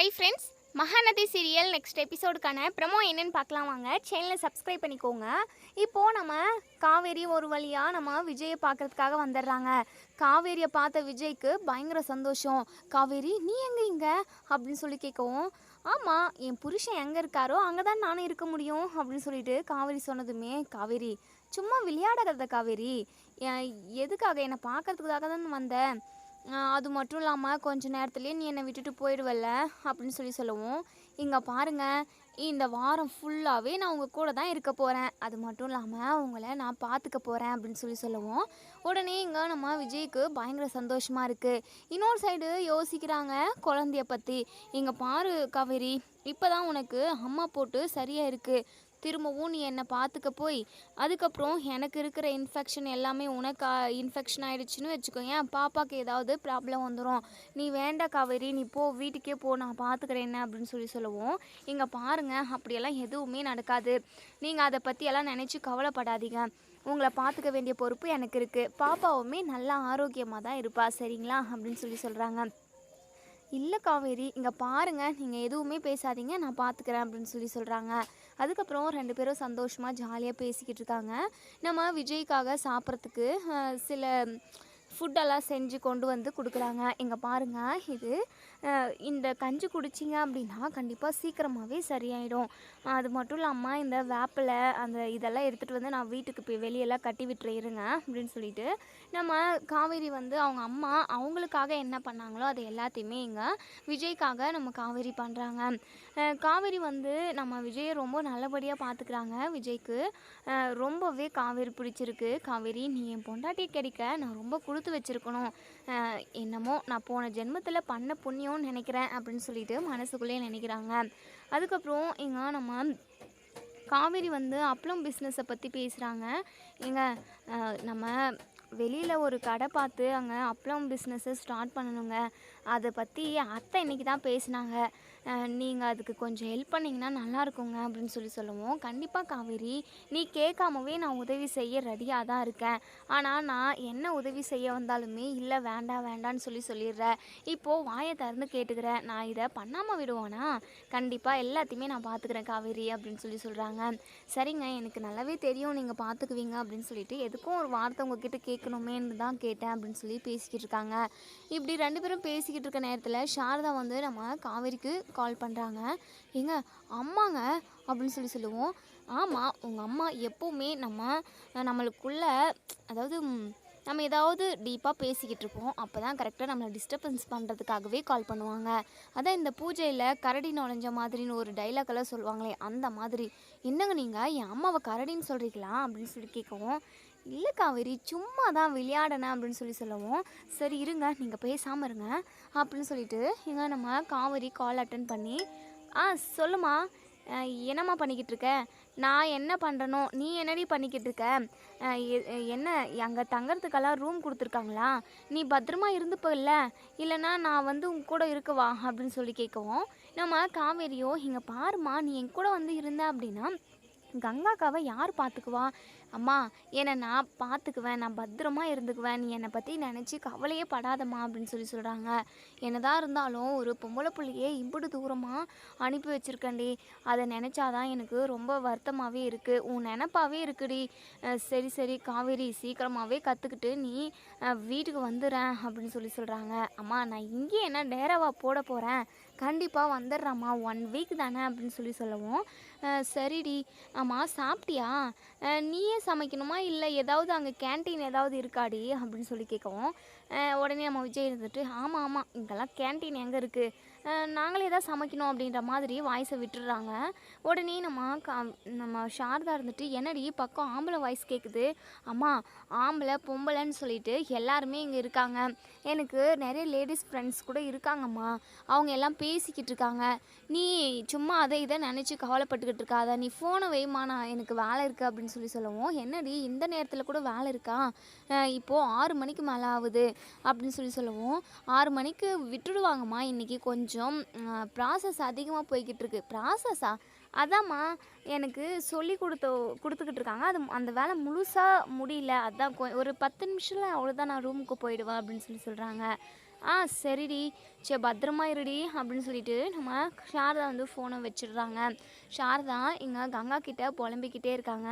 Hi friends Mahanadi serial next எபிசோடுக்கான promo என்னன்னு பார்க்கலாம் வாங்க. சேனலை சப்ஸ்கிரைப் பண்ணிக்கோங்க. இப்போது நம்ம காவேரி ஒரு வழியாக நம்ம விஜயை பார்க்கறதுக்காக வந்துடுறாங்க. காவேரியை பார்த்த விஜய்க்கு பயங்கர சந்தோஷம். காவேரி நீ எங்கே இங்கே? அப்படின்னு சொல்லி கேட்கவும் ஆமாம் என் புருஷன் எங்கே இருக்காரோ அங்கே தான் நானும் இருக்க முடியும் அப்படின்னு சொல்லிட்டு காவேரி சொன்னதுமே காவேரி. சும்மா விளையாடாத காவேரி. எதுக்காக? என்னை பார்க்கறதுக்காக தான் வந்தேன். அது மட்டும் இல்லாமல் கொஞ்ச நேரத்துலேயே நீ என்னை விட்டுட்டு போயிடுவல்ல அப்படின்னு சொல்லி சொல்லுவோம். இங்கே பாருங்க இந்த வாரம் ஃபுல்லாகவே நான் உங்கள் கூட தான் இருக்க போகிறேன் அது மட்டும் இல்லாமல் உங்களை நான் பார்த்துக்க போகிறேன் அப்படின்னு சொல்லி சொல்லுவோம். உடனே இங்கே நம்ம விஜய்க்கு பயங்கர சந்தோஷமாக இருக்குது இன்னொரு சைடு யோசிக்கிறாங்க குழந்தைய பற்றி இங்கே பாரு காவேரி இப்போ தான் உனக்கு அம்மா போட்டு சரியாக இருக்குது திரும்பவும் நீ என்னை பார்த்துக்க போய் அதுக்கப்புறம் எனக்கு இருக்கிற இன்ஃபெக்ஷன் எல்லாமே உனக்கு இன்ஃபெக்ஷன் ஆயிடுச்சுன்னு வச்சுக்கோங்க பாப்பாவுக்கு ஏதாவது ப்ராப்ளம் வந்துடும் நீ வேண்டா காவேரி நீ போ வீட்டுக்கே போ நான் பார்த்துக்கிறேன் என்ன அப்படின்னு சொல்லி சொல்லுவோம். இங்கே பாருங்கள் அப்படியெல்லாம் எதுவுமே நடக்காது. நீங்கள் அதை பற்றியெல்லாம் நினச்சி கவலைப்படாதீங்க. உங்களை பார்த்துக்க வேண்டிய பொறுப்பு எனக்கு இருக்குது பாப்பாவுமே நல்லா ஆரோக்கியமாக தான் இருப்பா சரிங்களா? அப்படின்னு சொல்லி சொல்கிறாங்க இல்லை காவேரி இங்கே பாருங்கள் நீங்கள் எதுவுமே பேசாதீங்க நான் பார்த்துக்கிறேன் அப்படின்னு சொல்லி சொல்கிறாங்க அதுக்கப்புறம் ரெண்டு பேரும் சந்தோஷமாக ஜாலியாக பேசிக்கிட்டு இருக்காங்க. நம்ம விஜய்க்காக சாப்பிட்றதுக்கு சில ஃபுட்டெல்லாம் செஞ்சு கொண்டு வந்து கொடுக்குறாங்க. இங்கே பாருங்கள் இது இந்த கஞ்சி குடிச்சிங்க அப்படின்னா கண்டிப்பாக சீக்கிரமாகவே சரியாயிடும். அது மட்டும் இல்லாமல் இந்த வேப்பிலை அந்த இதெல்லாம் எடுத்துகிட்டு வந்து நான் வீட்டுக்கு போய் வெளியெல்லாம் கட்டி விட்டுருங்க அப்படின்னு சொல்லிட்டு நம்ம காவேரி வந்து அவங்க அம்மா அவங்களுக்காக என்ன பண்ணாங்களோ அது எல்லாத்தையுமே இங்கே விஜய்க்காக நம்ம காவேரி பண்ணுறாங்க காவேரி வந்து நம்ம விஜயை ரொம்ப நல்லபடியாக பார்த்துக்கிறாங்க விஜய்க்கு ரொம்பவே காவேரி பிடிச்சிருக்கு. காவேரி நீ என் பொண்டாட்டி கிடைக்க நான் ரொம்ப கொடுத்து வச்சிருக்கணும். என்னமோ நான் போன ஜென்மத்தில் பண்ண புண்ணியம் முடியும்னு நினைக்கிறேன் அப்படின்னு சொல்லிட்டு மனசுக்குள்ளேயே நினைக்கிறாங்க. அதுக்கப்புறம் இங்கே நம்ம காவேரி வந்து அப்பளம் பிஸ்னஸை பற்றி பேசுகிறாங்க எங்க நம்ம வெளியில் ஒரு கடை பார்த்து அங்கே அப்பளம் பிஸ்னஸை ஸ்டார்ட் பண்ணணுங்க. அதை பற்றி அத்தை இன்றைக்கி தான் பேசினாங்க. நீங்கள் அதுக்கு கொஞ்சம் ஹெல்ப் பண்ணிங்கன்னா நல்லா இருக்குங்க அப்படின்னு சொல்லி சொல்லுவோம். கண்டிப்பாக காவேரி நீ கேட்காமவே நான் உதவி செய்ய ரெடியாக தான் இருக்கேன். ஆனால் நான் என்ன உதவி செய்ய வந்தாலுமே இல்லை வேண்டாம் வேண்டான்னு சொல்லி சொல்லிடுறேன் இப்போது வாயை திறந்து கேட்டுக்கிறேன் நான் இதை பண்ணாமல் விடுவானா? கண்டிப்பாக எல்லாத்தையுமே நான் பார்த்துக்கிறேன் காவேரி அப்படின்னு சொல்லி சொல்கிறாங்க சரிங்க எனக்கு நல்லாவே தெரியும். நீங்கள் பார்த்துக்குவீங்க அப்படின்னு சொல்லிட்டு எதுக்கும் ஒரு வார்த்தை உங்ககிட்ட கேட்கணுமேன்னு தான் கேட்டேன் அப்படின்னு சொல்லி பேசிக்கிட்டு இருக்காங்க. இப்படி ரெண்டு பேரும் பேசிக்கிட்டு இருக்க நேரத்தில் சாரதா வந்து நம்ம காவேரிக்கு கால் பண்ணுறாங்க ஏங்க அம்மாங்க அப்படின்னு சொல்லி சொல்லுவோம். ஆமாம் உங்கள் அம்மா எப்போவுமே நம்ம நம்மளுக்குள்ள அதாவது நம்ம ஏதாவது டீப்பாக பேசிக்கிட்டு இருப்போம். அப்போ தான் கரெக்டாக நம்மளை டிஸ்டர்பன்ஸ் பண்ணுறதுக்காகவே கால் பண்ணுவாங்க. அதான் இந்த பூஜையில் கரடி நுழைஞ்ச மாதிரின்னு ஒரு டைலாக் எல்லாம் சொல்லுவாங்களே அந்த மாதிரி. என்னங்க நீங்கள் என் அம்மாவை கரடின்னு சொல்கிறீங்களா அப்படின்னு சொல்லி கேட்கவும் இல்லை காவேரி சும்மா தான் விளையாடினேன் அப்படின்னு சொல்லி சொல்லவும் சரி இருங்க நீங்கள் பேசாமல் இருங்க அப்படின்னு சொல்லிட்டு இங்கே நம்ம காவேரி கால் அட்டன் பண்ணி ஆ சொல்லுமா என்னம்மா பண்ணிக்கிட்டு இருக்க? நான் என்ன பண்ணுறனோ நீ என்னடி பண்ணிக்கிட்டு இருக்க? என்ன அங்கே தங்கறதுக்கெல்லாம் ரூம் கொடுத்துருக்காங்களா? நீ பத்திரமா இருந்துப்பல்ல இல்லைன்னா நான் வந்து உங்க கூட இருக்கவா? அப்படின்னு சொல்லி கேட்கவும் நம்ம காவேரியோ இங்கே பாருமா நீ என் கூட வந்து இருந்த அப்படின்னா கங்காக்காவை யார் பார்த்துக்குவா? அம்மா என்னை நான் பார்த்துக்குவேன் நான் பத்திரமா இருந்துக்குவேன் நீ என்னை பற்றி நினச்சி கவலையே படாதம்மா அப்படின்னு சொல்லி சொல்கிறாங்க என்னதான் இருந்தாலும் ஒரு பொம்பளை பிள்ளையே இம்புடு தூரமாக அனுப்பி வச்சிருக்கேன்டி. அதை நினச்சாதான் எனக்கு ரொம்ப வருத்தமாகவே இருக்குது உன் நினப்பாகவே இருக்குடி. சரி சரி காவேரி சீக்கிரமாகவே கற்றுக்கிட்டு நீ வீட்டுக்கு வந்துடுறேன் அப்படின்னு சொல்லி சொல்கிறாங்க அம்மா நான் இங்கே என்ன டேராவா போட போகிறேன் கண்டிப்பாக வந்துடுறேம்மா. ஒன் வீக் தானே அப்படின்னு சொல்லி சொல்லவும். சரிடி. அம்மா சாப்பிட்டியா? நீயே சமைக்கணுமா? இல்லை ஏதாவது அங்கே கேண்டீன் ஏதாவது இருக்காடி? அப்படின்னு சொல்லி கேட்கவும் உடனே நம்ம விஜய் இருந்துட்டு ஆமாம் ஆமாம் இங்கெல்லாம் கேண்டீன் எங்கே இருக்குது நாங்களே தான் சமைக்கணும் அப்படின்ற மாதிரி வாய்ஸை விட்டுடுறாங்க. உடனே நம்ம கா நம்ம சாரதா இருந்துட்டு என்னடி பக்கம் ஆம்பளை வாய்ஸ் கேட்குது அம்மா ஆம்பளை பொம்பளைன்னு சொல்லிட்டு எல்லாருமே இங்கே இருக்காங்க. எனக்கு நிறைய லேடிஸ் ஃப்ரெண்ட்ஸ் கூட இருக்காங்கம்மா. அவங்க எல்லாம் பேசிக்கிட்டு இருக்காங்க. நீ சும்மா அதை இதை நினச்சி கவலைப்பட்டுக்கிட்டு இருக்காத. நீ ஃபோனை வைமா நான் எனக்கு வேலை இருக்குது அப்படின்னு சொல்லி சொல்லவும். என்னடி இந்த நேரத்தில் கூட வேலை இருக்கா? இப்போது ஆறு மணிக்கு மேலே ஆகுது அப்படின்னு சொல்லி சொல்லவும். ஆறு மணிக்கு விட்டுடுவாங்கம்மா. இன்றைக்கி கொஞ்சம் ப்ராசஸ் அதிகமாக போய்கிட்டு இருக்கு. ப்ராசஸா அதாம்மா எனக்கு சொல்லி கொடுத்த கொடுத்துக்கிட்டு இருக்காங்க அது அந்த வேலை முழுசாக முடியல. அதான் ஒரு பத்து நிமிஷத்தில் அவ்வளோதான் நான் ரூமுக்கு போயிடுவேன் அப்படின்னு சொல்லி சொல்கிறாங்க ஆ சரிடி. சரி பத்திரமா இருடி அப்படின்னு சொல்லிட்டு நம்ம சாரதா வந்து ஃபோனை வச்சிடுறாங்க. சாரதா இங்கே கங்கா கிட்டே புலம்பிக்கிட்டே இருக்காங்க.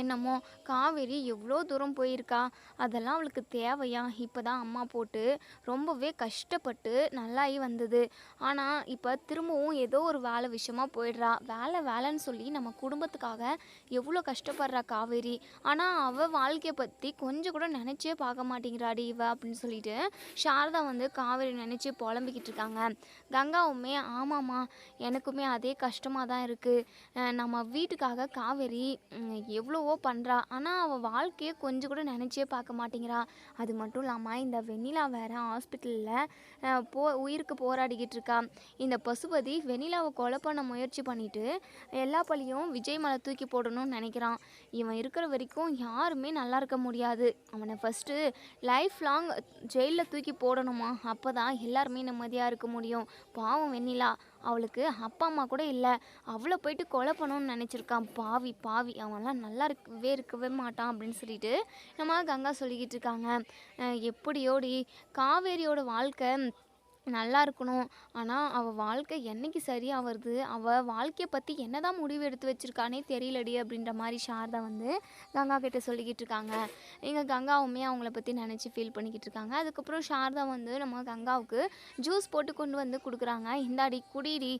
என்னமோ காவேரி எவ்வளோ தூரம் போயிருக்கா? அதெல்லாம் அவளுக்கு தேவையா? இப்போ தான் அம்மா போட்டு ரொம்பவே கஷ்டப்பட்டு நல்லாயி வந்தது. ஆனால் இப்போ திரும்பவும் ஏதோ ஒரு வேலை விஷயமா போயிடுறா. வேலை வேலைன்னு சொல்லி நம்ம குடும்பத்துக்காக எவ்வளோ கஷ்டப்படுறா காவேரி. ஆனால் அவள் வாழ்க்கையை பற்றி கொஞ்சம் கூட நினச்சே பார்க்க மாட்டேங்கிறாடி இவ அப்படின்னு சொல்லிட்டு சாரதா வந்து காவேரி நினச்சி புலம்பிக்கிட்டு இருக்காங்க. கங்காவுமே ஆமாம்மா எனக்குமே அதே கஷ்டமாக தான் இருக்குது நம்ம வீட்டுக்காக காவேரி எவ்வளோ எவ்வளவோ பண்ணுறா ஆனால் அவள் வாழ்க்கையை கொஞ்சம் கூட நினச்சே பார்க்க மாட்டேங்கிறா. அது மட்டும் இல்லாமல் இந்த வெண்ணிலா வேற ஹாஸ்பிட்டலில் போ உயிருக்கு போராடிக்கிட்டு இருக்கா. இந்த பசுபதி வெண்ணிலாவை கொலை பண்ண முயற்சி பண்ணிட்டு எல்லா பழியும் விஜய் மலை தூக்கி போடணும்னு நினைக்கிறான். இவன் இருக்கிற வரைக்கும் யாருமே நல்லா இருக்க முடியாது. அவனை ஃபஸ்ட்டு லைஃப் லாங் ஜெயிலில் தூக்கி போடணுமா? அப்போ தான் எல்லாருமே நிம்மதியாக இருக்க முடியும். பாவம் வெண்ணிலா. அவளுக்கு அப்பா அம்மா கூட இல்லை. அவளை போயிட்டு கொலை பண்ணணும்னு நினச்சிருக்கான். பாவி பாவி. அவன்லாம் நல்லா இருக்கவே இருக்கவே மாட்டான் அப்படின்னு சொல்லிட்டு நம்ம கங்கா சொல்லிக்கிட்டு இருக்காங்க. எப்படியோடி காவேரியோட வாழ்க்கை நல்லா இருக்கணும். ஆனால் அவள் வாழ்க்கை என்னைக்கு சரியாக வருது? அவள் வாழ்க்கையை பற்றி என்னதான் முடிவு எடுத்து வச்சுருக்கானே தெரியலடி அப்படின்ற மாதிரி சாரதா வந்து கங்கா கிட்டே சொல்லிக்கிட்டு இருக்காங்க. எங்கள் கங்காவுமே அவங்கள பற்றி நினச்சி ஃபீல் பண்ணிக்கிட்டு இருக்காங்க. அதுக்கப்புறம் சாரதா வந்து நம்ம கங்காவுக்கு ஜூஸ் போட்டு கொண்டு வந்து கொடுக்குறாங்க. இந்தாடி குடிடி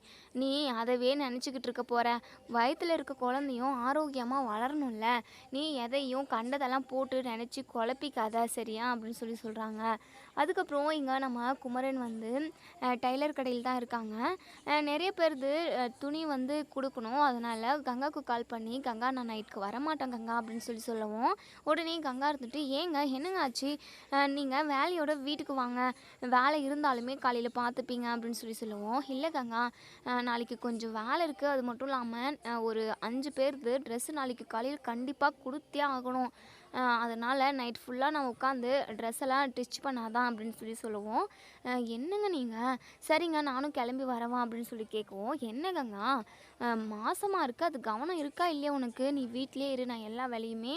நீ அதவே நினச்சிக்கிட்டு இருக்க போகிற வயத்தில் இருக்க குழந்தையும் ஆரோக்கியமாக வளரணும்ல. நீ எதையும் கண்டதெல்லாம் போட்டு நினச்சி குழப்பிக்காத சரியா? அப்படின்னு சொல்லி சொல்கிறாங்க அதுக்கப்புறம் இங்கே நம்ம குமரன் வந்து டைலர் கடையில் தான் இருக்காங்க. நிறைய பேருது துணி வந்து கொடுக்கணும். அதனால் கங்காவுக்கு கால் பண்ணி கங்கா நான் நைட்டுக்கு வரமாட்டேன் கங்கா அப்படின்னு சொல்லி சொல்லுவோம் உடனே கங்கா இருந்துட்டு ஏங்க என்னங்க ஆச்சு? நீங்கள் வேலையோட வீட்டுக்கு வாங்க. வேலை இருந்தாலுமே காலையில் பார்த்துப்பீங்க அப்படின்னு சொல்லி சொல்லுவோம் இல்லை கங்கா நாளைக்கு கொஞ்சம் வேலை இருக்குது அது மட்டும் இல்லாமல் ஒரு அஞ்சு பேருது ட்ரெஸ்ஸு நாளைக்கு காலையில் கண்டிப்பாக கொடுத்தே ஆகணும். அதனால் நைட் ஃபுல்லாக நான் உட்காந்து ட்ரெஸ் எல்லாம் ஸ்டிச் பண்ணாதான் அப்படின்னு சொல்லி சொல்லுவோம். என்னங்க நீங்கள் சரிங்க நானும் கிளம்பி வரவா அப்படின்னு சொல்லி கேட்குவோம் என்ன மாசமாக இருக்குது அது கவனம் இருக்கா இல்லையா உனக்கு? நீ வீட்டிலே இரு நான் எல்லா வேலையுமே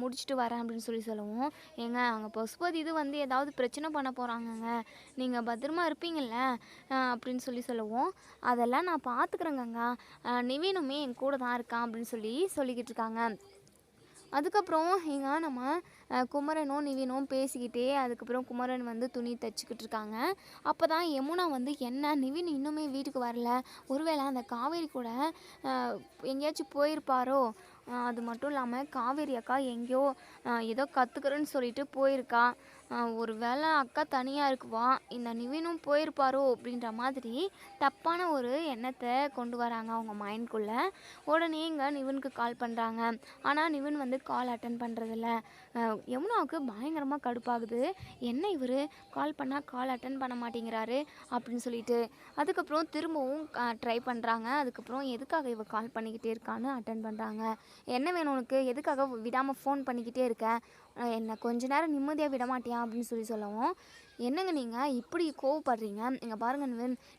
முடிச்சுட்டு வரேன் அப்படின்னு சொல்லி சொல்லுவோம். ஏங்க அங்கே பசுபதி இது வந்து ஏதாவது பிரச்சனை பண்ண போகிறாங்கங்க நீங்கள் பத்திரமா இருப்பீங்கள்ல அப்படின்னு சொல்லி சொல்லுவோம். அதெல்லாம் நான் பார்த்துக்குறேங்கங்க நிவீனுமே என் கூட தான் இருக்கான் அப்படின்னு சொல்லி சொல்லிக்கிட்டு இருக்காங்க. அதுக்கப்புறம் இங்கே நம்ம குமரனும் நிவினும் பேசிக்கிட்டே அதுக்கப்புறம் குமரன் வந்து துணி தைச்சிக்கிட்டு இருக்காங்க. அப்போ தான் யமுனா வந்து என்ன நிவின் இன்னுமே வீட்டுக்கு வரல? ஒருவேளை அந்த காவேரி கூட எங்கேயாச்சும் போயிருப்பாரோ? அது மட்டும் இல்லாமல் காவேரி அக்கா எங்கேயோ ஏதோ கற்றுக்குறேன்னு சொல்லிட்டு போயிருக்கா. ஒரு வேளை அக்கா தனியாக இருக்குவா? இந்த நிவினும் போயிருப்பாரோ அப்படின்ற மாதிரி தப்பான ஒரு எண்ணத்தை கொண்டு வராங்க அவங்க மைண்ட்குள்ளே உடனே இங்கே நிவினுக்கு கால் பண்ணுறாங்க ஆனால் நிவின் வந்து கால் அட்டன் பண்ணுறதில்ல யமுனாவுக்கு பயங்கரமாக கடுப்பாகுது. என்ன இவர்? கால் பண்ணால் கால் அட்டன் பண்ண மாட்டேங்கிறாரு அப்படின்னு சொல்லிட்டு. அதுக்கப்புறம் திரும்பவும் ட்ரை பண்ணுறாங்க அதுக்கப்புறம் எதுக்காக இவ கால் பண்ணிக்கிட்டே இருக்கான்னு அட்டன் பண்ணுறாங்க என்ன வேணும் உனக்கு? எதுக்காக விடாமல் ஃபோன் பண்ணிக்கிட்டே இருக்க? என்னை கொஞ்ச நேரம் நிம்மதியாக விட மாட்டியா அப்படின்னு சொல்லி சொல்லவும் என்னங்க நீங்கள் இப்படி கோவப்படுறீங்க? இங்கே பாருங்க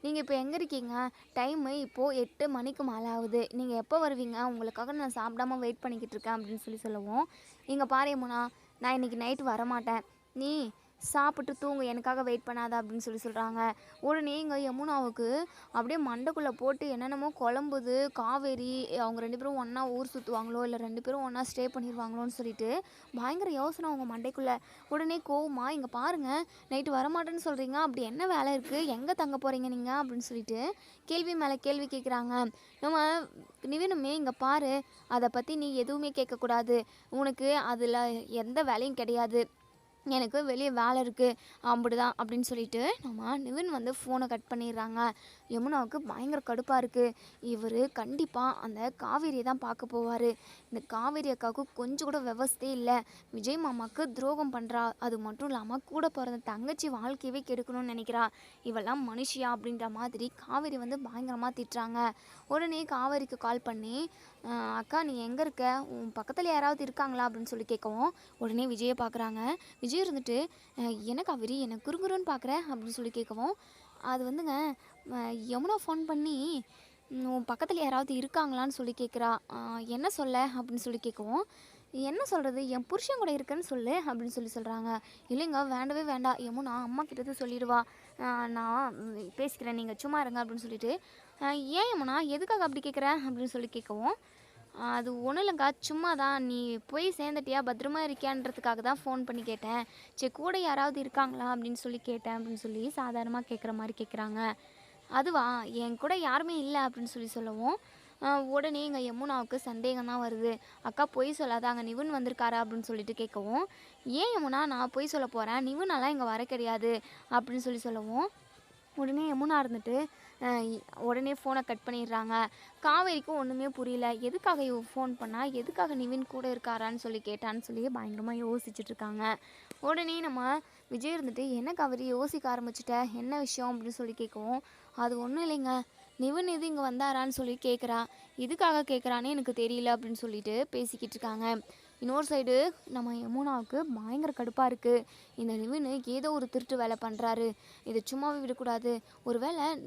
நீங்கள் இப்போ எங்கே இருக்கீங்க? டைமு இப்போது எட்டு மணிக்கு மேலே ஆகுது நீங்கள் எப்போ வருவீங்க? உங்களுக்காக நான் சாப்பிடாம வெயிட் பண்ணிக்கிட்டு இருக்கேன் அப்படின்னு சொல்லி சொல்லுவோம் இங்கே பாரு யமுனா நான் இன்னைக்கு நைட்டு வரமாட்டேன். நீ சாப்பிட்டு தூங்கு எனக்காக வெயிட் பண்ணாத அப்படின்னு சொல்லி சொல்கிறாங்க உடனே இங்கே யமுனாவுக்கு அப்படியே மண்டைக்குள்ளே போட்டு என்னென்னமோ குழம்புது காவேரி அவங்க ரெண்டு பேரும் ஒன்றா ஊர் சுற்றுவாங்களோ இல்லை ரெண்டு பேரும் ஒன்றா ஸ்டே பண்ணிடுவாங்களோன்னு சொல்லிட்டு பயங்கர யோசனை அவங்க மண்டைக்குள்ளே. உடனே கோவமா இங்கே பாருங்கள் நைட்டு வரமாட்டேன்னு சொல்கிறீங்க அப்படி என்ன வேலை இருக்குது எங்கே தங்க போகிறீங்க நீங்கள் அப்படின்னு சொல்லிட்டு கேள்வி மேலே கேள்வி கேட்குறாங்க நம்ம நிவினுமே இங்கே பாரு அதை பற்றி நீ எதுவுமே கேட்கக்கூடாது. உனக்கு அதில் எந்த வேலையும் கிடையாது. எனக்கு வெளியே வேலை இருக்குது அப்படிதான் அப்படின்னு சொல்லிட்டு நம்ம நிவின் வந்து ஃபோனை கட் பண்ணிடுறாங்க. யமுனாவுக்கு பயங்கர கடுப்பாக இருக்குது இவர் கண்டிப்பாக அந்த காவேரியை தான் பார்க்க போவார். இந்த காவேரி அக்காவுக்கு கொஞ்சம் கூட விவஸ்தே இல்லை. விஜய் மாமாவுக்கு துரோகம் பண்ணுறா அது மட்டும் இல்லாமல் கூட பிறந்த தங்கச்சி வாழ்க்கையவே கெடுக்கணும்னு நினைக்கிறா. இவெல்லாம் மனுஷியா அப்படின்ற மாதிரி காவேரி வந்து பயங்கரமாக திட்டுறாங்க. உடனே காவேரிக்கு கால் பண்ணி அக்கா நீ எங்கே இருக்க? உன் பக்கத்தில் யாராவது இருக்காங்களா? அப்படின்னு சொல்லி கேட்கவும் உடனே விஜயை பார்க்குறாங்க. விஜய் இருந்துட்டு எனக்கு என்ன என்னை என்ன குறுகுறுன்னு பார்க்குற அப்படின்னு சொல்லி கேட்கவும் அது வந்துங்க யமுனா ஃபோன் பண்ணி உன் பக்கத்தில் யாராவது இருக்காங்களான்னு சொல்லி கேட்குறா என்ன சொல்ல? அப்படின்னு சொல்லி கேட்கவும் என்ன சொல்கிறது என் புருஷன் கூட இருக்குன்னு சொல்லு அப்படின்னு சொல்லி சொல்கிறாங்க இல்லைங்க வேண்டவே வேண்டாம் யமுனா அம்மா கிட்ட சொல்லிடுவா. நான் பேசிக்கிறேன். நீங்கள் சும்மா இருங்க அப்படின்னு சொல்லிட்டு ஏன் யமுனா? எதுக்காக அப்படி கேட்குற அப்படின்னு சொல்லி கேட்கவும் அது ஒன்றும் இல்லைங்கா சும்மா தான் நீ போய் சேர்ந்துட்டியா? பத்திரமா இருக்கியான்றதுக்காக தான் ஃபோன் பண்ணி கேட்டேன். சரி கூட யாராவது இருக்காங்களா? அப்படின்னு சொல்லி கேட்டேன் அப்படின்னு சொல்லி சாதாரணமாக கேட்குற மாதிரி கேட்குறாங்க அதுவா? என் கூட யாருமே இல்லை அப்படின்னு சொல்லி சொல்லவும் உடனே எங்கள் யமுனாவுக்கு சந்தேகம் தான் வருது. அக்கா பொய் சொல்லாத அங்கே நிவுன் வந்திருக்காரா? அப்படின்னு சொல்லிட்டு கேட்கவும் ஏன் யமுனா நான் பொய் சொல்ல போகிறேன் நிவுனெல்லாம் இங்கே வர கிடையாது. அப்படின்னு சொல்லி சொல்லவும் உடனே யமுனா இருந்துட்டு உடனே ஃபோனை கட் பண்ணிடுறாங்க. காவேரிக்கும் ஒன்றுமே புரியல. எதுக்காக இவ ஃபோன் பண்ணால் எதுக்காக நிவின் கூட இருக்காரான்னு சொல்லி கேட்டான்னு சொல்லி பயங்கரமாக யோசிச்சுட்டு இருக்காங்க. உடனே நம்ம விஜய் இருந்துட்டு என்ன காவேரி யோசிக்க ஆரம்பிச்சிட்ட? என்ன விஷயம்? அப்படின்னு சொல்லி கேட்கவும் அது ஒன்றும் இல்லைங்க. நிவின் இது இங்கே வந்தாரான்னு சொல்லி கேட்குறா எதுக்காக கேட்குறான்னு எனக்கு தெரியல. அப்படின்னு சொல்லிட்டு பேசிக்கிட்டு இருக்காங்க. இன்னொரு சைடு நம்ம யமுனாவுக்கு பயங்கர கடுப்பாக இருக்குது இந்த நிவின் ஏதோ ஒரு திருட்டு வேலை பண்ணுறாரு இதை சும்மாவே விடக்கூடாது. ஒருவேளை வேளை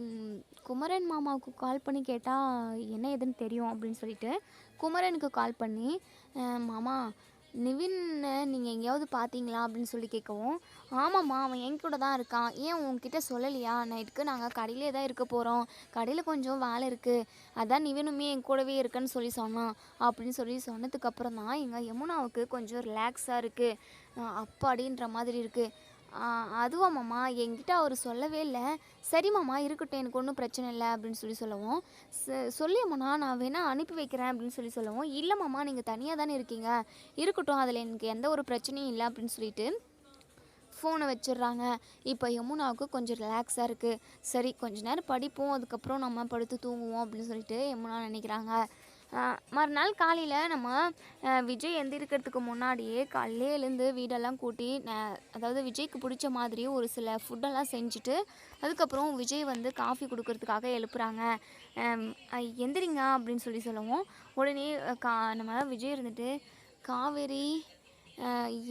குமரன் மாமாவுக்கு கால் பண்ணி கேட்டால் என்ன ஏதுன்னு தெரியும் அப்படின்னு சொல்லிட்டு குமரனுக்கு கால் பண்ணி மாமா நிவின்னு நீங்கள் எங்கேயாவது பார்த்தீங்களா அப்படின்னு சொல்லி கேட்கவும் ஆமாம்மா அவன் என் கூட தான் இருக்கான். ஏன் உங்ககிட்ட சொல்லலையா? நைட்டுக்கு நாங்கள் கடையிலே தான் இருக்க போகிறோம் கடையில் கொஞ்சம் வேலை இருக்குது அதான் நிவினுமே என் கூடவே இருக்குன்னு சொல்லி சொன்னான். அப்படின்னு சொல்லி சொன்னதுக்கப்புறம் தான் எங்கள் யமுனாவுக்கு கொஞ்சம் ரிலாக்ஸாக இருக்குது அப்பாடின்ற மாதிரி இருக்குது அதுவா மாமா? என்கிட்ட அவர் சொல்லவே இல்லை. சரி மாமா இருக்கட்டும் எனக்கு ஒன்றும் பிரச்சனை இல்லை அப்படின்னு சொல்லி சொல்லவும். "ச- நான் வேணால் அனுப்பி வைக்கிறேன் அப்படின்னு சொல்லி சொல்லவும். இல்லை மாமா நீங்கள் தனியாக தானே இருக்கீங்க. இருக்கட்டும் அதில் எனக்கு எந்த ஒரு பிரச்சனையும் இல்லை அப்படின்னு சொல்லிட்டு ஃபோனை வச்சிடுறாங்க. இப்போ யமுனாவுக்கு கொஞ்சம் ரிலாக்ஸாக இருக்குது சரி கொஞ்ச நேரம் படிப்போம். அதுக்கப்புறம் நம்ம படுத்து தூங்குவோம் அப்படின்னு சொல்லிட்டு யமுனா நினைக்கிறாங்க. மறுநாள் காலையில் நம்ம விஜய் எந்திரிக்கிறதுக்கு முன்னாடியே காலையிலே எழுந்து வீடெல்லாம் கூட்டி அதாவது விஜய்க்கு பிடிச்ச மாதிரி ஒரு சில ஃபுட்டெல்லாம் செஞ்சுட்டு அதுக்கப்புறம் விஜய் வந்து காஃபி கொடுக்கறதுக்காக எழுப்புறாங்க. எந்திரிங்க அப்படின்னு சொல்லி சொல்லவும் உடனே கா நம்ம விஜய் இருந்துட்டு காவேரி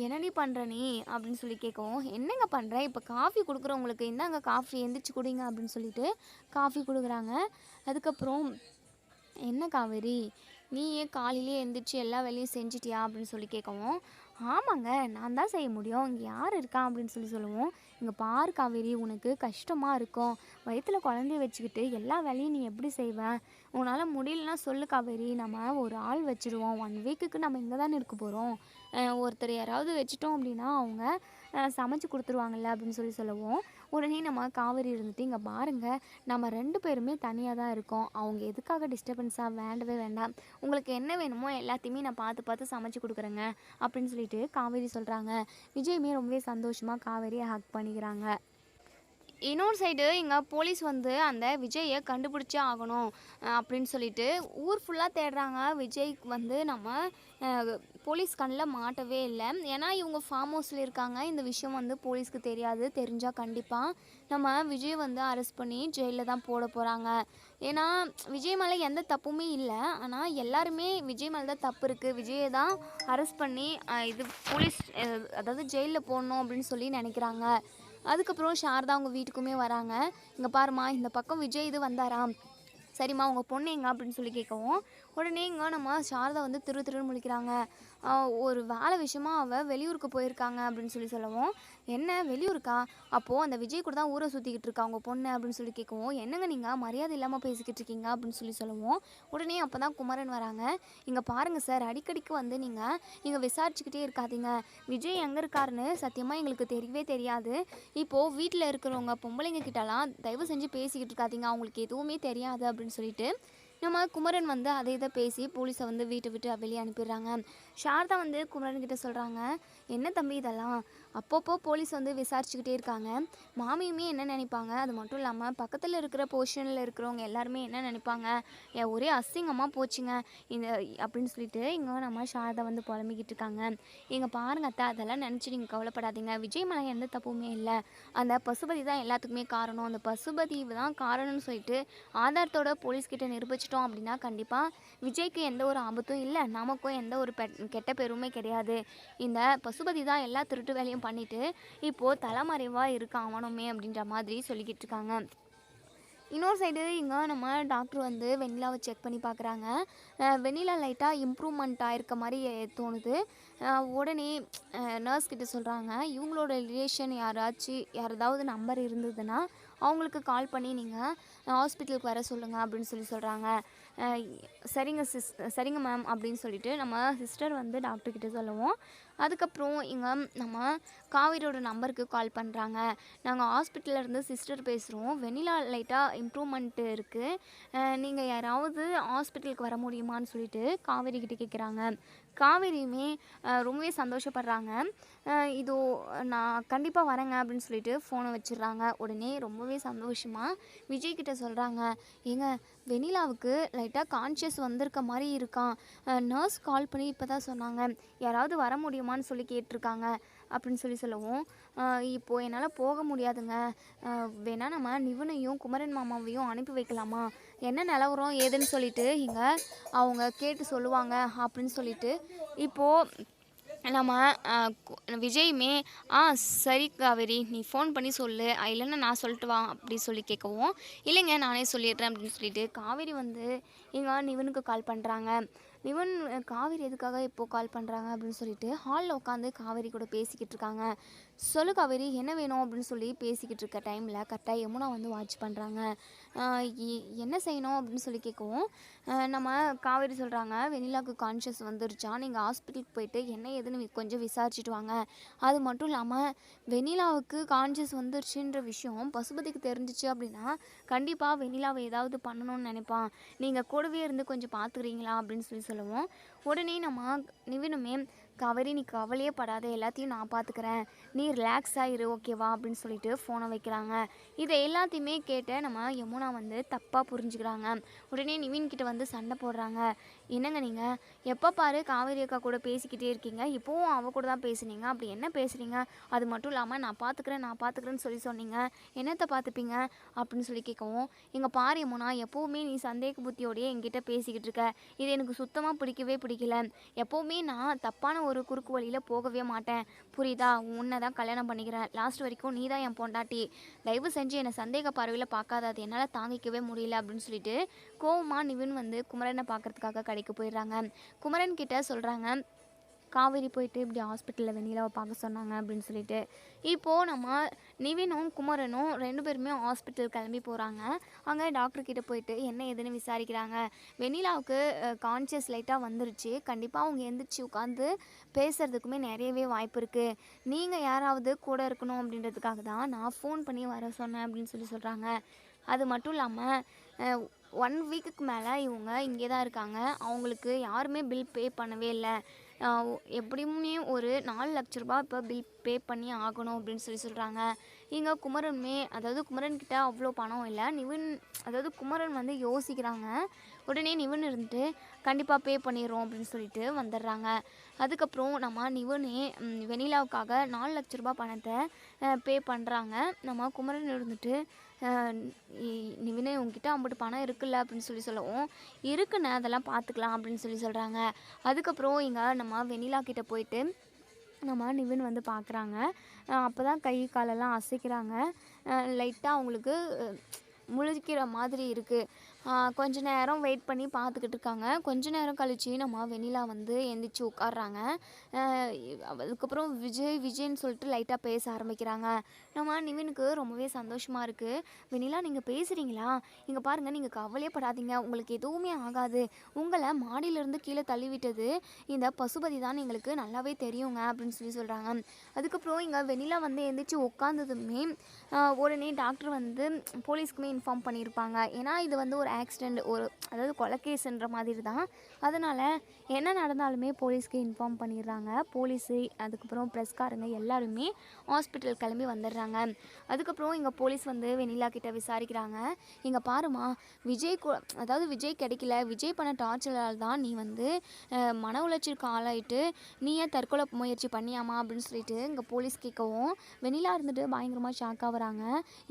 என்னடி பண்ணுற நீ? அப்படின்னு சொல்லி கேட்கவும் என்னங்க பண்ணுற இப்போ காஃபி கொடுக்குறவங்களுக்கு இந்தாங்க காஃபி எந்திரிச்சு கொடுங்க அப்படின்னு சொல்லிட்டு காஃபி கொடுக்குறாங்க. அதுக்கப்புறம் என்ன காவேரி? நீயே காலையிலேயே காலையிலே எல்லா வேலையும் செஞ்சிட்டியா? அப்படின்னு சொல்லி கேட்கவும் ஆமாங்க நான் தான் செய்ய முடியும். இங்கே யார் இருக்கா? அப்படின்னு சொல்லி சொல்லுவோம். இங்கே பாரு காவேரி உனக்கு கஷ்டமாக இருக்கும். வயிற்றில் குழந்தைய வச்சுக்கிட்டு எல்லா வேலையும் நீ எப்படி செய்வ? உன்னால் முடியலன்னா சொல்லு காவேரி. நம்ம ஒரு ஆள் வச்சுருவோம். ஒன் வீக்குக்கு நம்ம இங்கே தானே இருக்க போகிறோம் ஒருத்தர் யாராவது வச்சிட்டோம் அப்படின்னா அவங்க சமைச்சு கொடுத்துருவாங்கல்ல அப்படின்னு சொல்லி சொல்லுவோம். உடனே நம்ம காவேரி இருந்துட்டு இங்கே பாருங்க நம்ம ரெண்டு பேருமே தனியாக தான் இருக்கோம். அவங்க எதுக்காக டிஸ்டர்பன்ஸாக வேண்டவே வேண்டாம். உங்களுக்கு என்ன வேணுமோ எல்லாத்தையுமே நான் பார்த்து பார்த்து சமைச்சு கொடுக்குறேங்க அப்படின்னு சொல்லிட்டு காவேரி சொல்கிறாங்க விஜயுமே ரொம்பவே சந்தோஷமாக காவேரியை ஹக் பண்ணிக்கிறாங்க. இன்னொரு சைடு இங்கே போலீஸ் வந்து அந்த விஜயை கண்டுபிடிச்சே ஆகணும் அப்படின்னு சொல்லிட்டு ஊர் ஃபுல்லாக தேடுறாங்க. விஜய்க்கு வந்து நம்ம போலீஸ் கண்ணில் மாட்டவே இல்லை. ஏன்னா இவங்க ஃபார்ம் ஹவுஸில் இருக்காங்க. இந்த விஷயம் வந்து போலீஸ்க்கு தெரியாது. தெரிஞ்சால் கண்டிப்பாக நம்ம விஜய் வந்து அரெஸ்ட் பண்ணி ஜெயிலில் தான் போட போகிறாங்க ஏன்னா விஜய் மேலே எந்த தப்புமே இல்லை. ஆனால் எல்லாருமே விஜய் மேலே தான் தப்பு இருக்குது விஜயை தான் அரெஸ்ட் பண்ணி இது போலீஸ் அதாவது ஜெயிலில் போடணும் அப்படின்னு சொல்லி நினைக்கிறாங்க. அதுக்கப்புறம் சாரதா அவங்க வீட்டுக்குமே வராங்க. இங்கே பாருமா இந்த பக்கம் விஜய் இது வந்தாராம். சரிம்மா உங்கள் பொண்ணு எங்க? அப்படின்னு சொல்லி கேட்கவும் உடனே இங்கே நம்ம சாரதா வந்து திரு திருன்னு முழிக்கிறாங்க. ஒரு வேலை விஷயமா அவள் வெளியூருக்கு போயிருக்காங்க அப்படின்னு சொல்லி சொல்லவும் என்ன வெளியூருக்கா? அப்போது அந்த விஜய் கூட தான் ஊரை சுற்றிக்கிட்டு இருக்கா அவங்க பொண்ணு? அப்படின்னு சொல்லி கேட்கவும் என்னங்க நீங்கள் மரியாதை இல்லாமல் பேசிக்கிட்டு இருக்கீங்க? அப்படின்னு சொல்லி சொல்லுவோம் உடனே அப்போ தான் குமரன் வராங்க. இங்கே பாருங்கள் சார் அடிக்கடிக்கு வந்து நீங்கள் இங்கே விசாரிச்சுக்கிட்டே இருக்காதீங்க. விஜய் எங்கே இருக்காருன்னு சத்தியமாக எங்களுக்கு தெரியவே தெரியாது. இப்போது வீட்டில் இருக்கிறவங்க பொம்பளைங்க கிட்டலாம் தயவு செஞ்சு பேசிக்கிட்டு இருக்காதீங்க. அவங்களுக்கு எதுவுமே தெரியாது. அப்படின்னு சொல்லிட்டு நம்ம குமரன் வந்து அதை இதை பேசி போலீஸை வந்து வீட்டை விட்டு வெளியே அனுப்பிடுறாங்க. சாரதா வந்து குமரன் கிட்ட சொல்கிறாங்க என்ன தம்பி இதெல்லாம்? அப்பப்போ போலீஸ் வந்து விசாரிச்சுக்கிட்டே இருக்காங்க. மாமியுமே என்ன நினைப்பாங்க? அது மட்டும் இல்லாமல் பக்கத்தில் இருக்கிற போர்ஷனில் இருக்கிறவங்க எல்லாருமே என்ன நினைப்பாங்க? ஒரே அசிங்கமாக போச்சுங்க. இந்த அப்படின்னு சொல்லிட்டு இங்கே நம்ம சாரதா வந்து புலம்பிக்கிட்டு இருக்காங்க. இங்கே பாருங்க அத்தை அதெல்லாம் நினச்சி நீங்கள் கவலைப்படாதீங்க. விஜய் மலை எந்த தப்புமே இல்லை. அந்த பசுபதி தான் எல்லாத்துக்குமே காரணம். அந்த பசுபதி தான் காரணம்னு சொல்லிட்டு ஆதாரத்தோட போலீஸ்கிட்ட நிரூபிச்சிட்டோம் அப்படின்னா கண்டிப்பாக விஜய்க்கு எந்த ஒரு ஆபத்தும் இல்லை. நமக்கும் எந்த ஒரு பெ- கெட்ட பேருமே கிடையாது. இந்த பசுபதி தான் எல்லா திருட்டு வேலையும் பண்ணிட்டு இப்போது தலைமறைவாக இருக்கான் அவனுமே அப்படின்ற மாதிரி சொல்லிக்கிட்டு இருக்காங்க. இன்னொரு சைடு இங்கே நம்ம டாக்டர் வந்து வெண்ணிலாவை செக் பண்ணி பார்க்குறாங்க வெண்ணிலா லைட்டாக இம்ப்ரூவ்மெண்ட் ஆகிருக்க மாதிரி தோணுது. உடனே நர்ஸ் கிட்ட சொல்கிறாங்க இவங்களோட ரிலேஷன் யாராச்சும் யாராவது நம்பர் இருந்ததுன்னா அவங்களுக்கு கால் பண்ணி நீங்கள் ஹாஸ்பிட்டலுக்கு வர சொல்லுங்கள் அப்படின்னு சொல்லி சொல்கிறாங்க சரிங்க சிஸ் சரிங்க மேம் அப்படின்னு சொல்லிட்டு நம்ம சிஸ்டர் வந்து டாக்டர்கிட்ட சொல்லுவோம். அதுக்கப்புறம் இங்கே நம்ம காவேரியோட நம்பருக்கு கால் பண்ணுறாங்க நாங்கள் ஹாஸ்பிட்டல்ல இருந்து சிஸ்டர் பேசுகிறோம் வெனிலா லைட்டாக இம்ப்ரூவ்மெண்ட்டு இருக்குது நீங்கள் யாராவது ஹாஸ்பிட்டலுக்கு வர முடியுமான்னு சொல்லிட்டு காவேரி கிட்டே கேட்குறாங்க காவேரியுமே ரொம்பவே சந்தோஷப்படுறாங்க. இதோ நான் கண்டிப்பாக வரேங்க அப்படின்னு சொல்லிட்டு ஃபோனை வச்சிடுறாங்க. உடனே ரொம்பவே சந்தோஷமாக விஜய் கிட்ட சொல்கிறாங்க ஏங்க வெனிலாவுக்கு லைட்டாக கான்ஷியஸ் வந்திருக்க மாதிரி இருக்கான் நர்ஸ் கால் பண்ணி இப்போ தான் சொன்னாங்க. யாராவது வர முடியுமா போகலாமான்னு சொல்லி கேட்டிருக்காங்க அப்படின்னு சொல்லி சொல்லவும். இப்போது என்னால் போக முடியாதுங்க. வேணால் நம்ம நிவனையும் குமரன் மாமாவையும் அனுப்பி வைக்கலாமா? என்ன நிலவரம் ஏதுன்னு சொல்லிட்டு இங்கே அவங்க கேட்டு சொல்லுவாங்க அப்படின்னு சொல்லிட்டு. இப்போது நம்ம விஜயுமே ஆ சரி காவேரி நீ ஃபோன் பண்ணி சொல்லு. இல்லைன்னா நான் சொல்லிட்டு வா அப்படி சொல்லி கேட்கவும் இல்லைங்க நானே சொல்லிடுறேன் அப்படின்னு சொல்லிட்டு காவேரி வந்து இங்கே நிவனுக்கு கால் பண்ணுறாங்க நிவன் காவேரி எதுக்காக இப்போது கால் பண்ணுறாங்க அப்படின்னு சொல்லிட்டு ஹாலில் உட்காந்து காவேரி கூட பேசிக்கிட்டு இருக்காங்க. சொல்லு காவேரி என்ன வேணும் அப்படின்னு சொல்லி பேசிக்கிட்டு இருக்க டைமில் கரெக்டாக யமுனா வந்து வாட்ச் பண்ணுறாங்க என்ன செய்யணும் அப்படின்னு சொல்லி கேட்கவும் நம்ம காவேரி சொல்கிறாங்க வெனிலாவுக்கு கான்ஷியஸ் வந்துருச்சா நீங்கள் ஹாஸ்பிட்டலுக்கு போயிட்டு என்ன ஏதுன்னு கொஞ்சம் விசாரிச்சுட்டு வாங்க. அது மட்டும் இல்லாமல் வெனிலாவுக்கு கான்ஷியஸ் வந்துருச்சுன்ற விஷயம் பசுபதிக்கு தெரிஞ்சிச்சு அப்படின்னா கண்டிப்பாக வெனிலாவை ஏதாவது பண்ணணும்னு நினைப்பான். நீங்கள் கூடவே இருந்து கொஞ்சம் பார்த்துக்கிறீங்களா அப்படின்னு சொல்லி சொல்லுவோம் உடனே நம்ம நிவினுமே கவரி நீ கவலையே படாத எல்லாத்தையும் நான் பார்த்துக்கிறேன் நீ ரிலாக்ஸ் ஆயிரு ஓகேவா அப்படின்னு சொல்லிட்டு ஃபோனை வைக்கிறாங்க. இதை எல்லாத்தையுமே கேட்ட நம்ம யமுனா வந்து தப்பாக புரிஞ்சுக்கிறாங்க. உடனே நிவின் கிட்ட வந்து சண்டை போடுறாங்க. என்னங்க நீங்கள் எப்போ பாரு காவேரி அக்கா கூட பேசிக்கிட்டே இருக்கீங்க. இப்போவும் அவ கூட தான் பேசுனீங்க. அப்படி என்ன பேசுகிறீங்க அது மட்டும் இல்லாமல் நான் பார்த்துக்கிறேன் நான் பார்த்துக்கிறேன்னு சொல்லி சொன்னீங்க. என்னத்தை பார்த்துப்பீங்க அப்படின்னு சொல்லி கேட்கவும் எங்கள் பாரு எப்போவுமே நீ சந்தேக புத்தியோடையே என்கிட்ட பேசிக்கிட்டு இருக்க. இது எனக்கு சுத்தமாக பிடிக்கவே பிடிக்கல. எப்போவுமே நான் தப்பான ஒரு குறுக்கு வழியில் போகவே மாட்டேன். புரியுதா? உன்னை தான் கல்யாணம் பண்ணிக்கிறேன். லாஸ்ட் வரைக்கும் நீ தான் என் பொண்டாட்டி. தயவு செஞ்சு என்னை சந்தேக பார்வையில் பார்க்காத. அது என்னால் தாங்கிக்கவே முடியல. அப்படின்னு சொல்லிட்டு கோவமாக நிவின் வந்து குமரனை பார்க்கறதுக்காக கடைக்கு போயிடுறாங்க. குமரன் கிட்ட சொல்கிறாங்க காவேரி போயிட்டு இப்படி ஹாஸ்பிட்டலில் வெண்ணிலாவை பார்க்க சொன்னாங்க அப்படின்னு சொல்லிட்டு. இப்போது நம்ம நிவினும் குமரனும் ரெண்டு பேருமே ஹாஸ்பிட்டல் கிளம்பி போகிறாங்க அங்கே டாக்டர் கிட்ட போயிட்டு என்ன ஏதுன்னு விசாரிக்கிறாங்க. வெண்ணிலாவுக்கு கான்ஷியஸ் லைட்டாக வந்துருச்சு. கண்டிப்பாக அவங்க எந்திரிச்சு உட்காந்து பேசுகிறதுக்குமே நிறையவே வாய்ப்பு இருக்குது நீங்கள் யாராவது கூட இருக்கணும் அப்படின்றதுக்காக தான் நான் ஃபோன் பண்ணி வர சொன்னேன் அப்படின்னு சொல்லி சொல்கிறாங்க அது மட்டும் இல்லாமல் ஒன் வீக்குக்கு மேலே இவங்க இங்கே தான் இருக்காங்க. அவங்களுக்கு யாருமே பில் பே பண்ணவே இல்லை. எப்படியுமே ஒரு நாலு லட்ச ரூபா இப்போ பில் பே பண்ணி ஆகணும் அப்படின்னு சொல்லி சொல்கிறாங்க இங்கே குமரனுமே அதாவது குமரன் கிட்ட அவ்வளோ பணம் இல்லை. நிவின் அதாவது குமரன் வந்து யோசிக்கிறாங்க. உடனே நிவன் இருந்துட்டு கண்டிப்பாக பே பண்ணிடுறோம் அப்படின்னு சொல்லிட்டு வந்துடுறாங்க. அதுக்கப்புறம் நம்ம நிவனே வெனிலாவுக்காக நாலு லட்ச ரூபாய் பணத்தை பே பண்ணுறாங்க நம்ம குமரன் இருந்துட்டு நிவினே உங்ககிட்ட அவங்ககிட்ட பணம் இருக்குல்ல அப்படின்னு சொல்லி சொல்லவும் இருக்குண்ணே அதெல்லாம் பார்த்துக்கலாம் அப்படின்னு சொல்லி சொல்கிறாங்க அதுக்கப்புறம் இங்கே நம்ம வெண்ணிலா கிட்ட போயிட்டு நம்ம நிவின் வந்து பார்க்குறாங்க அப்போ தான் கை காலெல்லாம் அசைக்கிறாங்க. லைட்டாக அவங்களுக்கு முழுக்கிற முழிக்கிற மாதிரி இருக்குது கொஞ்ச நேரம் வெயிட் பண்ணி பார்த்துக்கிட்டு இருக்காங்க. கொஞ்ச நேரம் கழிச்சு நம்ம வெண்ணிலா வந்து எந்திரிச்சு உட்காடுறாங்க அதுக்கப்புறம் விஜய் விஜய்ன்னு சொல்லிட்டு லைட்டாக பேச ஆரம்பிக்கிறாங்க. நம்ம நிவினுக்கு ரொம்பவே சந்தோஷமாக இருக்குது வெண்ணிலா நீங்கள் பேசுகிறீங்களா இங்கே பாருங்கள் நீங்கள் கவலையே படாதீங்க. உங்களுக்கு எதுவுமே ஆகாது. உங்களை மாடியிலேருந்து கீழே தள்ளிவிட்டது இந்த பசுபதி தான் எங்களுக்கு நல்லாவே தெரியுங்க அப்படின்னு சொல்லி சொல்கிறாங்க அதுக்கப்புறம் இங்கே வெண்ணிலா வந்து எந்திரிச்சு உட்காந்ததுமே உடனே டாக்டர் வந்து போலீஸ்க்குமே இன்ஃபார்ம் பண்ணியிருப்பாங்க. ஏன்னா இது வந்து ஒரு ஆக்சிடெண்ட் ஒரு அதாவது கொலைகேஸ்ன்ற மாதிரி தான் அதனால் என்ன நடந்தாலுமே போலீஸ்க்கு இன்ஃபார்ம் பண்ணிடுறாங்க. போலீஸு அதுக்கப்புறம் ப்ரெஸ்காரங்க எல்லாருமே ஹாஸ்பிட்டல் கிளம்பி வந்துடுறாங்க. அதுக்கப்புறம் இங்கே போலீஸ் வந்து வெண்ணிலா கிட்ட விசாரிக்கிறாங்க. இங்கே பாருமா விஜய் அதாவது விஜய் கிடைக்கல. விஜய் பண்ண டார்ச்சரால் தான் நீ வந்து மன உளைச்சலுக்கு ஆளாயிட்டு நீ ஏன் தற்கொலை முயற்சி பண்ணியாமா அப்படின்னு சொல்லிட்டு இங்கே போலீஸ் கேட்கவும் வெண்ணிலா இருந்துட்டு பயங்கரமாக ஷாக் ஆகுறாங்க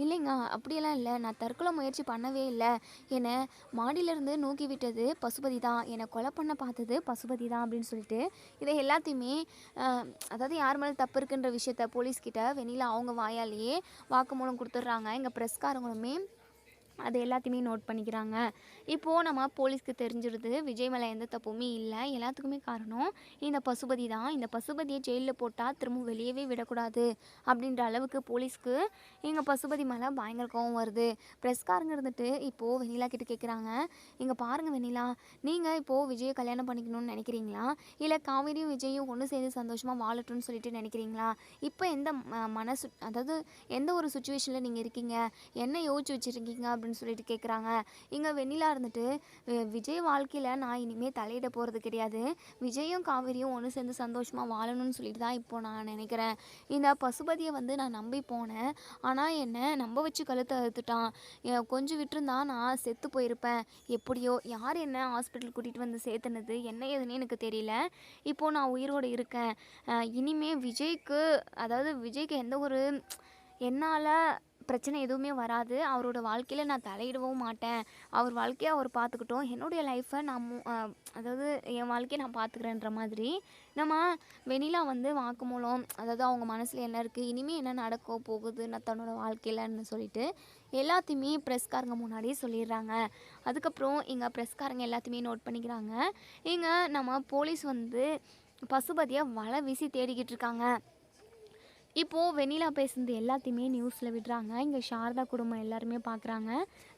இல்லைங்க அப்படியெல்லாம் இல்லை. நான் தற்கொலை முயற்சி பண்ணவே இல்லை. என்னை என்னை மாடியிலிருந்து நோக்கி விட்டது பசுபதி தான் என்னை கொலை பண்ண பார்த்தது பசுபதி தான் அப்படின்னு சொல்லிட்டு இதை எல்லாத்தையுமே அதாவது யார் மேலே தப்பு இருக்குன்ற விஷயத்த போலீஸ்கிட்ட வெளியில் அவங்க வாயாலேயே வாக்குமூலம் கொடுத்துட்றாங்க. எங்கள் ப்ரெஸ்காரங்களுமே அது எல்லாத்தையுமே நோட் பண்ணிக்கிறாங்க. இப்போது நம்ம போலீஸ்க்கு தெரிஞ்சிருது விஜய் மேலே எந்த தப்புமே இல்லை. எல்லாத்துக்குமே காரணம் இந்த பசுபதி தான். இந்த பசுபதியை ஜெயிலில் போட்டால் திரும்ப வெளியவே விடக்கூடாது அப்படின்ற அளவுக்கு போலீஸ்க்கு எங்கள் பசுபதி மேலே பயங்கர கோவம் வருது. ப்ரெஸ்காரங்க இருந்துட்டு இப்போது வெண்ணிலா கிட்ட கேட்குறாங்க இங்கே பாருங்கள் வெண்ணிலா நீங்கள் இப்போது விஜயை கல்யாணம் பண்ணிக்கணும்னு நினைக்கிறீங்களா? இல்லை காவேரியும் விஜயும் ஒன்று சேர்ந்து சந்தோஷமாக வாழட்டும்னு சொல்லிட்டு நினைக்கிறீங்களா? இப்போ எந்த ம- மனசு அதாவது எந்த ஒரு சுச்சுவேஷனில் நீங்கள் இருக்கீங்க? என்ன யோசிச்சு வச்சுருக்கீங்க அப்படின்னு சொல்லிட்டு கேட்குறாங்க இங்கே வெண்ணிலா இருந்துட்டு விஜய் வாழ்க்கையில் நான் இனிமேல் தலையிட போகிறது கிடையாது. விஜயும் காவிரியும் ஒன்று சேர்ந்து சந்தோஷமாக வாழணும்னு சொல்லிட்டு தான் இப்போ நான் நினைக்கிறேன். இந்த பசுபதியை வந்து நான் நம்பி போனேன். ஆனால் என்னை நம்ப வச்சு கழுத்தை அறுத்துட்டான். கொஞ்சம் விட்டுருந்தா நான் செத்து போயிருப்பேன். எப்படியோ யார் என்ன ஹாஸ்பிட்டல் கூட்டிகிட்டு வந்து சேர்த்துனது? என்ன ஏதுன்னு எனக்கு தெரியல. இப்போது நான் உயிரோடு இருக்கேன். இனிமேல் விஜய்க்கு அதாவது விஜய்க்கு எந்த ஒரு என்னால் பிரச்சனை எதுவுமே வராது. அவரோட வாழ்க்கையில் நான் தலையிடவும் மாட்டேன். அவர் வாழ்க்கையை அவர் பார்த்துக்கிட்டோம் என்னுடைய லைஃப்பை நான் மு- அதாவது என் வாழ்க்கையை நான் பார்த்துக்கிறேன்ற மாதிரி நம்ம வெண்ணிலா வந்து வாக்குமூலம் அதாவது அவங்க மனசில் என்ன இருக்குது இனிமேல் என்ன நடக்க போகுது நான் தன்னோட வாழ்க்கையிலன்னு சொல்லிட்டு எல்லாத்தையுமே ப்ரெஸ்காரங்க முன்னாடியே சொல்லிடுறாங்க. அதுக்கப்புறம் இங்கே ப்ரெஸ்காரங்க எல்லாத்தையுமே நோட் பண்ணிக்கிறாங்க. இங்கே நம்ம போலீஸ் வந்து பசுபதியை வலை வீசி தேடிக்கிட்டு இருக்காங்க. இப்போது வெண்ணிலா பேசுனது எல்லாத்தையுமே நியூஸில் விடுறாங்க. இங்கே சாரதா குடும்பம் எல்லாருமே பார்க்குறாங்க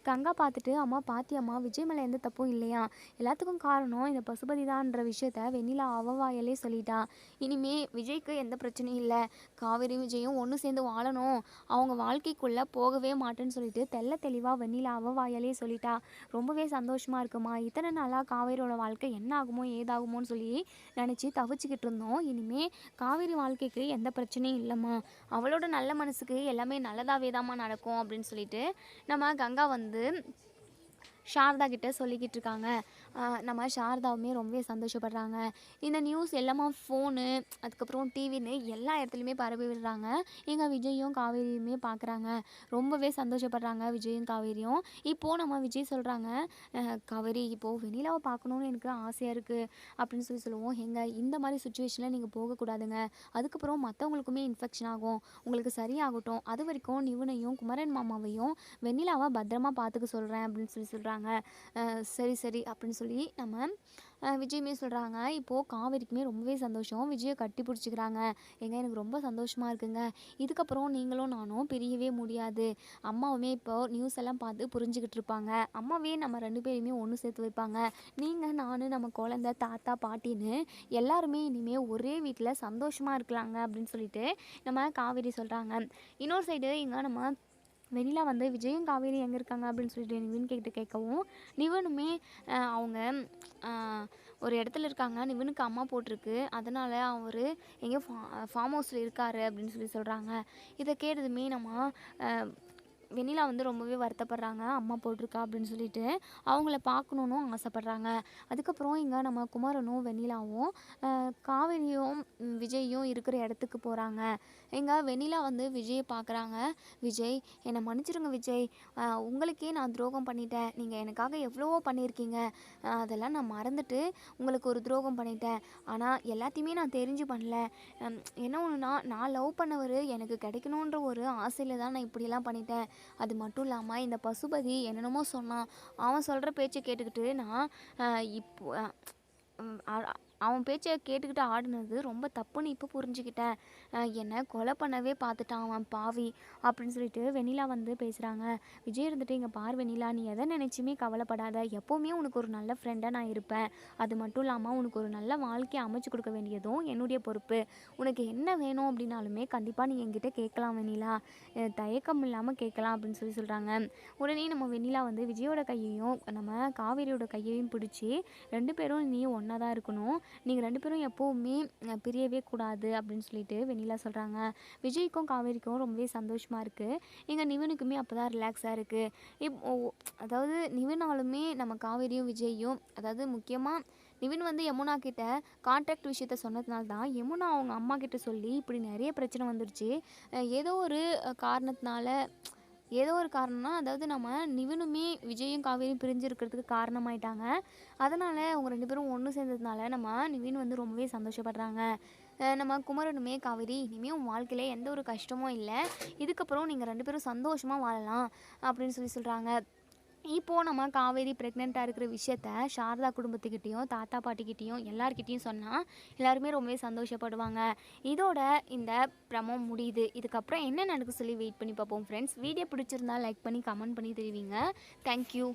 கங்கா பார்த்துட்டு அம்மா பாத்தியம்மா விஜய் மேலே எந்த தப்பும் இல்லையா? எல்லாத்துக்கும் காரணம் இந்த பசுபதி தான்ன்ற விஷயத்த வெண்ணிலா அவ வாயாலே சொல்லிட்டா. இனிமே விஜய்க்கு எந்த பிரச்சனையும் இல்லை. காவேரி விஜயும் ஒன்று சேர்ந்து வாழணும். அவங்க வாழ்க்கைக்குள்ளே போகவே மாட்டேன்னு சொல்லிட்டு தெள்ள தெளிவாக வெண்ணிலா அவ வாயாலே சொல்லிட்டா. ரொம்பவே சந்தோஷமாக இருக்குமா? இத்தனை நாளாக காவேரியோட வாழ்க்கை என்ன ஆகுமோ ஏதாகுமோன்னு சொல்லி நினச்சி தவிச்சுக்கிட்டு இருந்தோம். இனிமே காவேரி வாழ்க்கைக்கு எந்த பிரச்சனையும் இல்லைம்மா. அவளோட நல்ல மனசுக்கு எல்லாமே நல்லதாகவே தாம்மா நடக்கும் அப்படின்னு சொல்லிட்டு நம்ம கங்கா வந்து சாரதா கிட்ட சொல்லிக்கிட்டு இருக்காங்க. நம்ம சாரதாவுமே ரொம்பவே சந்தோஷப்படுறாங்க. இந்த நியூஸ் எல்லாமே ஃபோனு அதுக்கப்புறம் டிவின்னு எல்லா இடத்துலையுமே பரவி விடுறாங்க. எங்கள் விஜயும் காவேரியுமே பார்க்குறாங்க ரொம்பவே சந்தோஷப்படுறாங்க விஜயும் காவேரியும். இப்போது நம்ம விஜய் சொல்கிறாங்க காவேரி இப்போது வெண்ணிலாவை பார்க்கணுன்னு எனக்கு ஆசையாக இருக்குது அப்படின்னு சொல்லி சொல்லுவோம். எங்கள் இந்த மாதிரி சுச்சுவேஷனில் நீங்கள் போகக்கூடாதுங்க. அதுக்கப்புறம் மற்றவங்களுக்குமே இன்ஃபெக்ஷன் ஆகும். உங்களுக்கு சரியாகட்டும். அது வரைக்கும் நிவுனையும் குமரன் மாமாவையும் வெண்ணிலாவை பத்திரமா பார்த்துக்க சொல்கிறேன் அப்படின்னு சொல்லி சொல்கிறாங்க சரி சரி. அப்படின்னு சொல்லி நம்ம விஜயுமே சொல்கிறாங்க இப்போது காவேரிக்குமே ரொம்பவே சந்தோஷம். விஜயை கட்டி பிடிச்சிக்கிறாங்க. எங்க எனக்கு ரொம்ப சந்தோஷமாக இருக்குங்க. இதுக்கப்புறம் நீங்களும் நானும் பிரியவே முடியாது. அம்மாவுமே இப்போ நியூஸ் எல்லாம் பார்த்து புரிஞ்சுக்கிட்டு இருப்பாங்க. அம்மாவே நம்ம ரெண்டு பேரையுமே ஒன்று சேர்த்து வைப்பாங்க. நீங்கள் நான் நம்ம குழந்த தாத்தா பாட்டின்னு எல்லாருமே இனிமேல் ஒரே வீட்டில் சந்தோஷமாக இருக்கலாங்க அப்படின்னு சொல்லிட்டு நம்ம காவேரி சொல்கிறாங்க இன்னொரு சைடு இங்கே நம்ம வெண்ணிலா வந்து விஜயும் காவேரி எங்கே இருக்காங்க? அப்படின்னு சொல்லிட்டு நிவின் கிட்ட கேட்கவும் நிவனுமே அவங்க ஒரு இடத்துல இருக்காங்க. நிவனுக்கு அம்மா போட்டிருக்கு. அதனால் அவர் எங்கேயோ ஃபா ஃபார்ம் ஹவுஸில் இருக்காரு. அப்படின்னு சொல்லி சொல்கிறாங்க இதை கேட்டதுமே நம்ம வெண்ணிலா வந்து ரொம்பவே வருத்தப்படுறாங்க. அம்மா போட்டிருக்கா அப்படின்னு சொல்லிட்டு அவங்கள பார்க்கணுன்னு ஆசைப்பட்றாங்க. அதுக்கப்புறம் இங்கே நம்ம குமரனும் வெண்ணிலாவும் காவேரியும் விஜயும் இருக்கிற இடத்துக்கு போகிறாங்க இங்கே வெண்ணிலா வந்து விஜயை பார்க்குறாங்க. விஜய் என்னை மன்னிச்சிடுங்க விஜய். உங்களுக்கே நான் துரோகம் பண்ணிட்டேன். நீங்கள் எனக்காக எவ்வளவோ பண்ணியிருக்கீங்க. அதெல்லாம் நான் மறந்துட்டு உங்களுக்கு ஒரு துரோகம் பண்ணிட்டேன். ஆனால் எல்லாத்தையுமே நான் தெரிஞ்சு பண்ணல. என்ன ஒன்றுனா நான் லவ் பண்ணவர் எனக்கு கிடைக்கணுன்ற ஒரு ஆசையில் தான் நான் இப்படியெல்லாம் பண்ணிட்டேன். அது மட்டும் இல்லாமல் இந்த பசுபதி என்னென்னமோ சொன்னான். அவன் சொல்கிற பேச்சை கேட்டுக்கிட்டு நான் அஹ், இப்போ அவன் பேச்சை கேட்டுக்கிட்டு ஆடினது ரொம்ப தப்புன்னு இப்போ புரிஞ்சுக்கிட்டேன். என்னை கொலை பண்ணவே பார்த்துட்டான் அவன் பாவி அப்படின்னு சொல்லிட்டு வெண்ணிலா வந்து பேசுகிறாங்க விஜய் இருந்துட்டு இங்கே பார் வெண்ணிலா நீ எதை நினச்சுமே கவலைப்படாத. எப்போவுமே உனக்கு ஒரு நல்ல ஃப்ரெண்டாக நான் இருப்பேன். அது மட்டும் இல்லாமல் உனக்கு ஒரு நல்ல வாழ்க்கையை அமைச்சு கொடுக்க வேண்டியதும் என்னுடைய பொறுப்பு. உனக்கு என்ன வேணும் அப்படின்னாலுமே கண்டிப்பாக நீ என்கிட்ட கேட்கலாம் வெண்ணிலா. தயக்கம் இல்லாமல் கேட்கலாம் அப்படின்னு சொல்லி சொல்கிறாங்க உடனே நம்ம வெண்ணிலா வந்து விஜயோட கையையும் நம்ம காவேரியோட கையையும் பிடிச்சி ரெண்டு பேரும் நீ ஒன்றா தான் இருக்கணும். நீங்கள் ரெண்டு பேரும் எப்போவுமே பிரியவே கூடாது அப்படின்னு சொல்லிட்டு வெண்ணிலா சொல்கிறாங்க விஜய்க்கும் காவேரிக்கும் ரொம்பவே சந்தோஷமாக இருக்குது எங்கள் நிவனுக்குமே அப்போ தான் ரிலாக்ஸாக இருக்குது இப் அதாவது நிவனாலுமே நம்ம காவேரியும் விஜயும் அதாவது முக்கியமாக நிவின் வந்து யமுனா கிட்ட கான்ட்ராக்ட் விஷயத்த சொன்னதுனால தான் யமுனா அவங்க அம்மா கிட்ட சொல்லி இப்படி நிறைய பிரச்சனை வந்துருச்சு. ஏதோ ஒரு காரணத்தினால ஏதோ ஒரு காரணம்னா அதாவது நம்ம நிவினுமே விஜயும் காவேரியும் பிரிஞ்சிருக்கிறதுக்கு காரணமாயிட்டாங்க. அதனால் அவங்க ரெண்டு பேரும் ஒன்று சேர்ந்ததுனால நம்ம நிவின் வந்து ரொம்பவே சந்தோஷப்படுறாங்க. நம்ம குமரனுமே காவேரி இனிமேல் உன் வாழ்க்கையில் எந்த ஒரு கஷ்டமும் இல்லை. இதுக்கப்புறம் நீங்கள் ரெண்டு பேரும் சந்தோஷமாக வாழலாம் அப்படின்னு சொல்லி சொல்கிறாங்க இப்போது நம்ம காவேரி ப்ரெக்னெண்ட்டாக இருக்கிற விஷயத்த சாரதா குடும்பத்துக்கிட்டேயும் தாத்தா பாட்டிக்கிட்டேயும் எல்லாருக்கிட்டேயும் சொன்னால் எல்லாருமே ரொம்பவே சந்தோஷப்படுவாங்க. இதோட இந்த ப்ரமோ முடியுது. இதுக்கப்புறம் என்ன நடக்கு சொல்லி வெயிட் பண்ணி பார்ப்போம் ஃப்ரெண்ட்ஸ் வீடியோ பிடிச்சிருந்தா லைக் பண்ணி கமெண்ட் பண்ணி தெரிவிங்க. Thank you